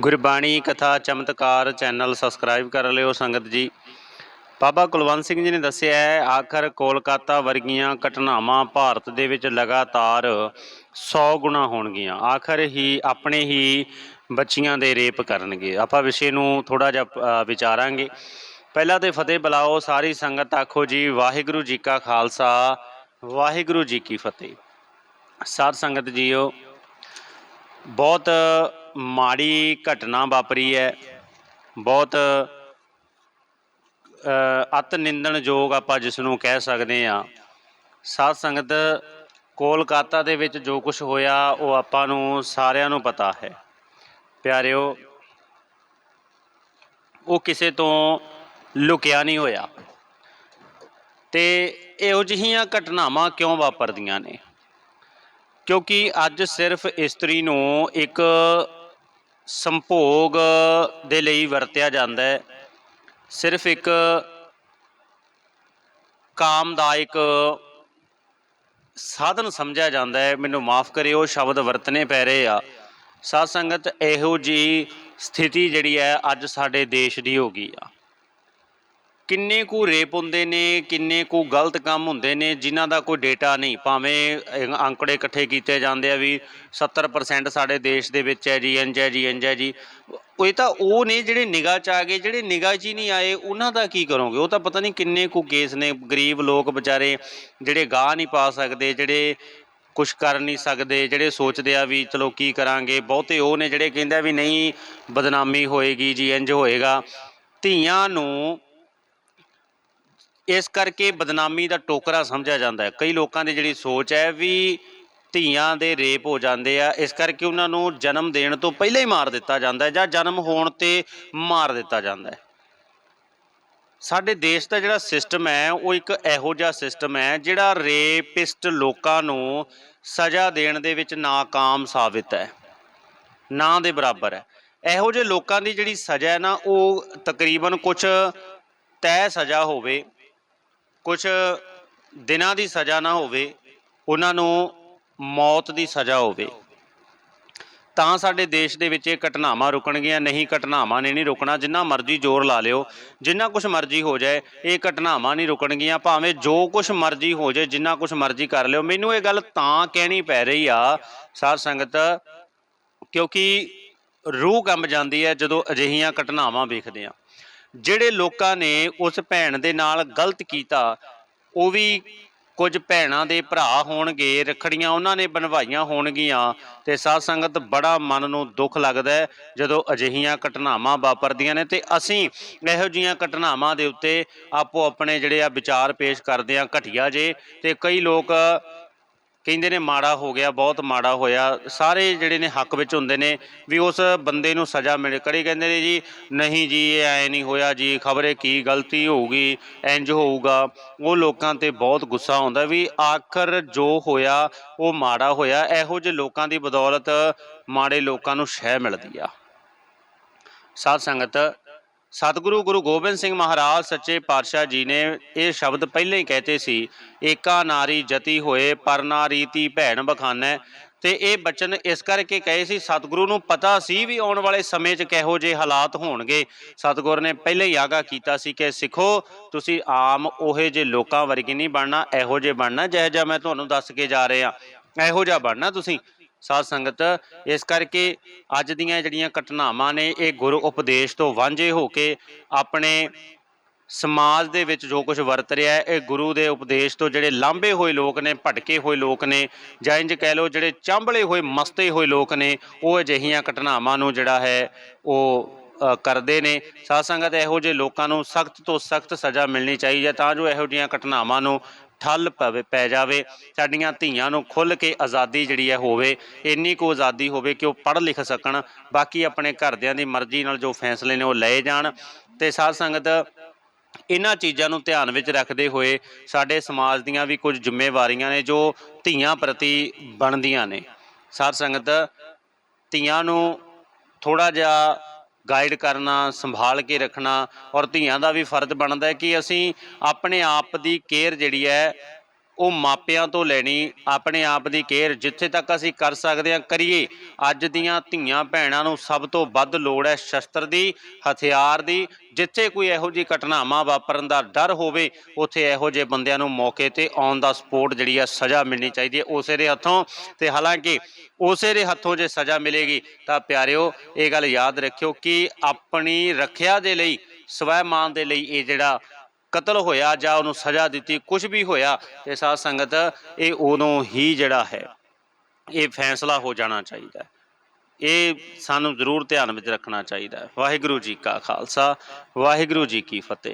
ਗੁਰਬਾਣੀ ਕਥਾ ਚਮਤਕਾਰ channel subscribe ਕਰ ਲਿਓ ਸੰਗਤ ਜੀ। ਬਾਬਾ ਕੁਲਵੰਤ ਸਿੰਘ ਜੀ ਨੇ ਦੱਸਿਆ ਹੈ, ਆਖਰ ਕੋਲਕਾਤਾ ਵਰਗੀਆਂ ਘਟਨਾਵਾਂ ਭਾਰਤ ਦੇ ਵਿੱਚ ਲਗਾਤਾਰ 100 ਗੁਣਾ ਹੋਣਗੀਆਂ। ਆਖਰ ਹੀ ਆਪਣੇ ਹੀ ਬੱਚੀਆਂ ਦੇ ਰੇਪ ਕਰਨਗੇ। ਆਪਾਂ ਵਿਸ਼ੇ ਨੂੰ ਥੋੜਾ ਜਿਹਾ ਵਿਚਾਰਾਂਗੇ। ਪਹਿਲਾਂ ਤੇ ਫਤਿਹ ਬੁਲਾਓ, ਸਾਰੀ ਸੰਗਤ ਆਖੋ ਜੀ, ਵਾਹਿਗੁਰੂ ਜੀ ਕਾ ਖਾਲਸਾ, ਵਾਹਿਗੁਰੂ ਜੀ ਕੀ ਫਤਿਹ। ਸਾਧ ਸੰਗਤ ਜੀਓ, ਬਹੁਤ ਮਾੜੀ ਘਟਨਾ ਵਾਪਰੀ ਹੈ। ਬਹੁਤ ਅਤ ਨਿੰਦਣਯੋਗ ਆਪਾਂ ਜਿਸ ਨੂੰ ਕਹਿ ਸਕਦੇ ਆ ਸਾਧ ਸੰਗਤ ਕੋਲਕਾਤਾ ਦੇ ਵਿੱਚ ਜੋ ਕੁਝ ਹੋਇਆ, ਉਹ ਆਪਾਂ ਨੂੰ ਸਾਰਿਆਂ ਨੂੰ ਪਤਾ ਹੈ। ਪਿਆਰਿਓ, ਉਹ ਕਿਸੇ ਤੋਂ ਲੁਕਿਆ ਨਹੀਂ ਹੋਇਆ। ਤੇ ਇਹੋ ਜਿਹੀਆਂ ਘਟਨਾਵਾਂ ਕਿਉਂ ਵਾਪਰਦੀਆਂ ਨੇ? ਕਿਉਂਕਿ ਅੱਜ ਸਿਰਫ ਇਸਤਰੀ ਨੂੰ ਇੱਕ ਸੰਭੋਗ ਦੇ ਲਈ ਵਰਤਿਆ ਜਾਂਦਾ ਹੈ। ਸਿਰਫ ਇੱਕ ਕਾਮਦਾਇਕ ਸਾਧਨ ਸਮਝਿਆ ਜਾਂਦਾ ਹੈ। ਮੈਨੂੰ ਮਾਫ ਕਰਿਓ, ਸ਼ਬਦ ਵਰਤਨੇ ਪੈ ਰਹੇ ਆ। ਸਾਧ ਸੰਗਤ, ਇਹੋ ਜੀ ਸਥਿਤੀ ਜਿਹੜੀ ਹੈ, ਅੱਜ ਸਾਡੇ ਦੇਸ਼ ਦੀ ਹੋ ਗਈ ਆ। ਕਿੰਨੇ ਕੁ ਰੇਪ ਹੁੰਦੇ ਨੇ, ਕਿੰਨੇ ਕੁ ਗਲਤ ਕੰਮ ਹੁੰਦੇ ਨੇ, ਜਿਨ੍ਹਾਂ ਦਾ ਕੋਈ ਡੇਟਾ ਨਹੀਂ। ਭਾਵੇਂ ਅੰਕੜੇ ਇਕੱਠੇ ਕੀਤੇ ਜਾਂਦੇ ਆ ਵੀ 70% ਸਾਡੇ ਦੇਸ਼ ਦੇ ਵਿੱਚ ਹੈ ਜੀ ਇੰਜ ਹੈ ਜੀ ਇੰਜ ਹੈ ਜੀ। ਇਹ ਤਾਂ ਉਹ ਨੇ ਜਿਹੜੇ ਨਿਗਾਹ ਚ ਆ ਗਏ, ਜਿਹੜੇ ਨਿਗਾਹ 'ਚ ਹੀ ਨਹੀਂ ਆਏ, ਉਹਨਾਂ ਦਾ ਕੀ ਕਰੋਗੇ? ਉਹ ਤਾਂ ਪਤਾ ਨਹੀਂ ਕਿੰਨੇ ਕੁ ਕੇਸ ਨੇ। ਗਰੀਬ ਲੋਕ ਵਿਚਾਰੇ ਜਿਹੜੇ ਗਾਹ ਨਹੀਂ ਪਾ ਸਕਦੇ, ਜਿਹੜੇ ਕੁਝ ਕਰ ਨਹੀਂ ਸਕਦੇ, ਜਿਹੜੇ ਸੋਚਦੇ ਆ ਵੀ ਚਲੋ ਕੀ ਕਰਾਂਗੇ। ਬਹੁਤੇ ਉਹ ਨੇ ਜਿਹੜੇ ਕਹਿੰਦੇ ਆ ਵੀ ਨਹੀਂ, ਬਦਨਾਮੀ ਹੋਏਗੀ ਜੀ ਇੰਜ ਹੋਏਗਾ। ਧੀਆਂ ਨੂੰ ਇਸ ਕਰਕੇ ਬਦਨਾਮੀ ਦਾ ਟੋਕਰਾ ਸਮਝਿਆ ਜਾਂਦਾ ਹੈ। ਕਈ ਲੋਕਾਂ ਦੀ ਜਿਹੜੀ ਸੋਚ ਹੈ ਵੀ ਧੀਆਂ ਦੇ ਰੇਪ ਹੋ ਜਾਂਦੇ ਆ, ਇਸ ਕਰਕੇ ਉਹਨਾਂ ਨੂੰ ਜਨਮ ਦੇਣ ਤੋਂ ਪਹਿਲਾਂ ਹੀ ਮਾਰ ਦਿੱਤਾ ਜਾਂਦਾ ਹੈ ਜਾਂ ਜਨਮ ਹੋਣ ਤੇ ਮਾਰ ਦਿੱਤਾ ਜਾਂਦਾ ਹੈ। ਸਾਡੇ ਦੇਸ਼ ਦਾ ਜਿਹੜਾ ਸਿਸਟਮ ਹੈ, ਉਹ ਇੱਕ ਇਹੋ ਜਿਹਾ ਸਿਸਟਮ ਹੈ ਜਿਹੜਾ ਰੇਪਿਸਟ ਲੋਕਾਂ ਨੂੰ ਸਜ਼ਾ ਦੇਣ ਦੇ ਵਿੱਚ ਨਾਕਾਮ ਸਾਬਿਤ ਹੈ। ਨਾ ਦੇ ਬਰਾਬਰ ਹੈ। ਇਹੋ ਜਿਹੇ ਲੋਕਾਂ ਦੀ ਜਿਹੜੀ ਸਜ਼ਾ ਹੈ ਨਾ, ਉਹ ਤਕਰੀਬਨ ਕੁਝ ਤੈਅ ਸਜ਼ਾ ਹੋਵੇ ਕੁਝ ਦਿਨਾਂ ਦੀ ਸਜ਼ਾ ਨਾ ਹੋਵੇ, ਉਹਨਾਂ ਨੂੰ ਮੌਤ ਦੀ ਸਜ਼ਾ ਹੋਵੇ। ਤਾਂ ਸਾਡੇ ਦੇਸ਼ ਦੇ ਵਿੱਚ ਇਹ ਘਟਨਾਵਾਂ ਰੁਕਣਗੀਆਂ, ਨਹੀਂ ਘਟਨਾਵਾਂ ਨੇ ਨਹੀਂ ਰੁਕਣਾ, ਜਿੰਨਾ ਮਰਜ਼ੀ ਜ਼ੋਰ ਲਾ ਲਿਓ, ਜਿੰਨਾ ਕੁਝ ਮਰਜ਼ੀ ਹੋ ਜਾਏ, ਇਹ ਘਟਨਾਵਾਂ ਨਹੀਂ ਰੁਕਣਗੀਆਂ, ਭਾਵੇਂ ਜੋ ਕੁਝ ਮਰਜ਼ੀ ਹੋ ਜਾਏ, ਜਿੰਨਾ ਕੁਝ ਮਰਜ਼ੀ ਕਰ ਲਿਓ। ਮੈਨੂੰ ਇਹ ਗੱਲ ਤਾਂ ਕਹਿਣੀ ਪੈ ਰਹੀ ਆ, ਸਾਧ ਸੰਗਤ, ਕਿਉਂਕਿ ਰੂਹ ਕੰਬ ਜਾਂਦੀ ਹੈ ਜਦੋਂ ਅਜਿਹੀਆਂ ਘਟਨਾਵਾਂ ਵੇਖਦੇ ਆ ਜਿਹੜੇ ਲੋਕਾਂ ਨੇ ਉਸ ਭੈਣ ਦੇ ਨਾਲ ਗਲਤ ਕੀਤਾ, ਉਹ ਵੀ ਕੁਝ ਭੈਣਾਂ ਦੇ ਭਰਾ ਹੋਣਗੇ, ਰਖੜੀਆਂ ਉਹਨਾਂ ਨੇ ਬਣਵਾਈਆਂ ਹੋਣਗੀਆਂ ਤੇ ਸਾਧ ਸੰਗਤ ਬੜਾ ਮਨ ਨੂੰ ਦੁੱਖ ਲੱਗਦਾ ਹੈ ਜਦੋਂ ਅਜਿਹੀਆਂ ਘਟਨਾਵਾਂ ਵਾਪਰਦੀਆਂ ਨੇ ਤੇ ਅਸੀਂ ਇਹੋ ਜਿਹੀਆਂ ਘਟਨਾਵਾਂ ਦੇ ਉੱਤੇ ਆਪੋ ਆਪਣੇ ਜਿਹੜੇ ਆ ਵਿਚਾਰ ਪੇਸ਼ ਕਰਦੇ ਆ ਘਟੀਆ ਜੇ ਤੇ ਕਈ ਲੋਕ ਕਹਿੰਦੇ ਨੇ ਮਾੜਾ ਹੋ ਗਿਆ, ਬਹੁਤ ਮਾੜਾ ਹੋਇਆ। ਸਾਰੇ ਜਿਹੜੇ ਨੇ ਹੱਕ ਵਿੱਚ ਹੁੰਦੇ ਨੇ ਵੀ ਉਸ ਬੰਦੇ ਨੂੰ ਸਜ਼ਾ ਮਿਲ। ਕੜੀ ਕਹਿੰਦੇ ਨੇ ਜੀ, ਨਹੀਂ ਜੀ, ਇਹ ਐ ਨਹੀਂ ਹੋਇਆ ਜੀ, ਖਬਰੇ ਕੀ ਗਲਤੀ ਹੋਊਗੀ ਇੰਜ ਹੋਊਗਾ। ਉਹ ਲੋਕਾਂ ਤੇ ਬਹੁਤ ਗੁੱਸਾ ਆਉਂਦਾ ਵੀ ਆਖਰ ਜੋ ਹੋਇਆ, ਉਹ ਮਾੜਾ ਹੋਇਆ। ਇਹੋ ਜਿਹੇ ਲੋਕਾਂ ਦੀ ਬਦੌਲਤ ਮਾੜੇ ਲੋਕਾਂ ਨੂੰ ਸ਼ਹਿ ਮਿਲਦੀ ਆ। ਸਾਧ ਸੰਗਤ ਸਤਿਗੁਰੂ ਗੁਰੂ ਗੋਬਿੰਦ ਸਿੰਘ ਮਹਾਰਾਜ ਸੱਚੇ ਪਾਤਸ਼ਾਹ ਜੀ ਨੇ ਇਹ ਸ਼ਬਦ ਪਹਿਲਾਂ ਹੀ ਕਹਤੇ ਸੀ, ਏਕਾ ਨਾਰੀ ਜਤੀ ਹੋਏ, ਪਰਨਾ ਰੀਤੀ ਭੈਣ ਬਖਾਨੈ। ਤੇ ਇਹ ਬਚਨ ਇਸ ਕਰਕੇ ਕਹੇ ਸੀ, ਸਤਿਗੁਰੂ ਨੂੰ ਪਤਾ ਸੀ ਵੀ ਆਉਣ ਵਾਲੇ ਸਮੇਂ 'ਚ ਕਿਹੋ ਜਿਹੇ ਹਾਲਾਤ ਹੋਣਗੇ। ਸਤਿਗੁਰ ਨੇ ਪਹਿਲਾਂ ਹੀ ਆਗਾ ਕੀਤਾ ਸੀ ਕਿ ਸਿੱਖੋ, ਤੁਸੀਂ ਆਮ ਉਹੇ ਜਿਹੇ ਲੋਕਾਂ ਵਰਗੇ ਨਹੀਂ ਬਣਨਾ, ਇਹੋ ਜਿਹੇ ਬਣਨਾ। ਜਿਹੋ ਜਿਹਾ ਮੈਂ ਤੁਹਾਨੂੰ ਦੱਸ ਕੇ ਜਾ ਰਿਹਾ, ਇਹੋ ਜਿਹਾ ਬਣਨਾ ਤੁਸੀਂ। ਸਾਧ ਸੰਗਤ, ਇਸ ਕਰਕੇ ਅੱਜ ਦੀਆਂ ਜਿਹੜੀਆਂ ਘਟਨਾਵਾਂ ਨੇ, ਇਹ ਗੁਰੂ ਉਪਦੇਸ਼ ਤੋਂ ਵਾਂਝੇ ਹੋ ਕੇ ਆਪਣੇ ਸਮਾਜ ਦੇ ਵਿੱਚ ਜੋ ਕੁਝ ਵਰਤ ਰਿਹਾ ਹੈ, ਇਹ ਗੁਰੂ ਦੇ ਉਪਦੇਸ਼ ਤੋਂ ਜਿਹੜੇ ਲਾਂਭੇ ਹੋਏ ਲੋਕ ਨੇ, ਭਟਕੇ ਹੋਏ ਲੋਕ ਨੇ, ਜਾਂ ਇੰਜ ਕਹਿ ਲਓ ਜਿਹੜੇ ਚਾਂਬਲੇ ਹੋਏ, ਮਸਤੇ ਹੋਏ ਲੋਕ ਨੇ, ਉਹ ਅਜਿਹੀਆਂ ਘਟਨਾਵਾਂ ਨੂੰ ਜਿਹੜਾ ਹੈ, ਉਹ ਕਰਦੇ ਨੇ। ਸਾਧ ਸੰਗਤ, ਇਹੋ ਜਿਹੇ ਲੋਕਾਂ ਨੂੰ ਸਖਤ ਤੋਂ ਸਖਤ ਸਜ਼ਾ ਮਿਲਣੀ ਚਾਹੀਦੀ ਹੈ, ਤਾਂ ਜੋ ਇਹੋ ਜਿਹੀਆਂ ਘਟਨਾਵਾਂ ਨੂੰ ਠੱਲ ਪਵੇ, ਪੈ ਜਾਵੇ, ਸਾਡੀਆਂ ਧੀਆਂ ਨੂੰ ਖੁੱਲ ਕੇ ਆਜ਼ਾਦੀ ਜਿਹੜੀ ਹੈ ਹੋਵੇ, ਇੰਨੀ ਕੁ ਆਜ਼ਾਦੀ ਹੋਵੇ ਕਿ ਉਹ ਪੜ੍ਹ ਲਿਖ ਸਕਣ, ਬਾਕੀ ਆਪਣੇ ਘਰਦਿਆਂ ਦੀ ਮਰਜ਼ੀ ਨਾਲ ਜੋ ਫੈਸਲੇ ਨੇ ਉਹ ਲਏ ਜਾਣ। ਤੇ ਸਾਧ ਸੰਗਤ, ਇਹਨਾਂ ਚੀਜ਼ਾਂ ਨੂੰ ਧਿਆਨ ਵਿੱਚ ਰੱਖਦੇ ਹੋਏ ਸਾਡੇ ਸਮਾਜ ਦੀਆਂ ਵੀ ਕੁਝ ਜ਼ਿੰਮੇਵਾਰੀਆਂ ਨੇ ਜੋ ਧੀਆਂ ਪ੍ਰਤੀ ਬਣਦੀਆਂ ਨੇ। ਸਾਧ ਸੰਗਤ, ਧੀਆਂ ਨੂੰ ਥੋੜਾ ਜਿਹਾ ਗਾਈਡ ਕਰਨਾ, ਸੰਭਾਲ ਕੇ ਰੱਖਣਾ ਔਰ ਧੀਆਂ ਦਾ ਵੀ ਫਰਜ਼ ਬਣਦਾ ਹੈ ਕਿ ਅਸੀਂ ਆਪਣੇ ਆਪ ਦੀ ਕੇਅਰ ਜਿਹੜੀ ਹੈ ਉਹ ਮਾਪਿਆਂ ਤੋਂ ਲੈਣੀ ਆਪਣੇ ਆਪ ਦੀ ਕੇਅਰ ਜਿੱਥੇ ਤੱਕ ਅਸੀਂ ਕਰ ਸਕਦੇ ਹਾਂ ਕਰੀਏ। ਅੱਜ ਦੀਆਂ ਧੀਆਂ ਭੈਣਾਂ ਨੂੰ ਸਭ ਤੋਂ ਵੱਧ ਲੋੜ ਹੈ ਸ਼ਸਤਰ ਦੀ, ਹਥਿਆਰ ਦੀ। ਜਿੱਥੇ ਕੋਈ ਇਹੋ ਜਿਹੀ ਘਟਨਾਵਾਂ ਵਾਪਰਨ ਦਾ ਡਰ ਹੋਵੇ, ਉੱਥੇ ਇਹੋ ਜਿਹੇ ਬੰਦਿਆਂ ਨੂੰ ਮੌਕੇ ਤੇ ਔਨ ਦਾ ਸਪੋਰਟ ਜਿਹੜੀ ਆ ਸਜ਼ਾ ਮਿਲਣੀ ਚਾਹੀਦੀ ਹੈ। ਉਸੇ ਦੇ ਹੱਥੋਂ ਤੇ ਹਾਲਾਂਕਿ ਉਸੇ ਦੇ ਹੱਥੋਂ ਜੇ ਸਜ਼ਾ ਮਿਲੇਗੀ, ਤਾਂ ਪਿਆਰਿਓ, ਇਹ ਗੱਲ ਯਾਦ ਰੱਖਿਓ ਕਿ ਆਪਣੀ ਰੱਖਿਆ ਦੇ ਲਈ ਸਵੈਮਾਨ ਦੇ ਲਈ ਇਹ ਜਿਹੜਾ ਕਤਲ ਹੋਇਆ ਜਾਂ ਉਹਨੂੰ ਸਜ਼ਾ ਦਿੱਤੀ ਕੁਝ ਵੀ ਹੋਇਆ, ਤੇ ਸਾਧ ਸੰਗਤ, ਇਹ ਉਦੋਂ ਹੀ ਜਿਹੜਾ ਹੈ, ਇਹ ਫੈਸਲਾ ਹੋ ਜਾਣਾ ਚਾਹੀਦਾ ਇਹ ਸਾਨੂੰ ਜ਼ਰੂਰ ਧਿਆਨ ਵਿੱਚ ਰੱਖਣਾ ਚਾਹੀਦਾ ਵਾਹਿਗੁਰੂ ਜੀ ਕਾ ਖਾਲਸਾ, ਵਾਹਿਗੁਰੂ ਜੀ ਕੀ ਫਤਿਹ।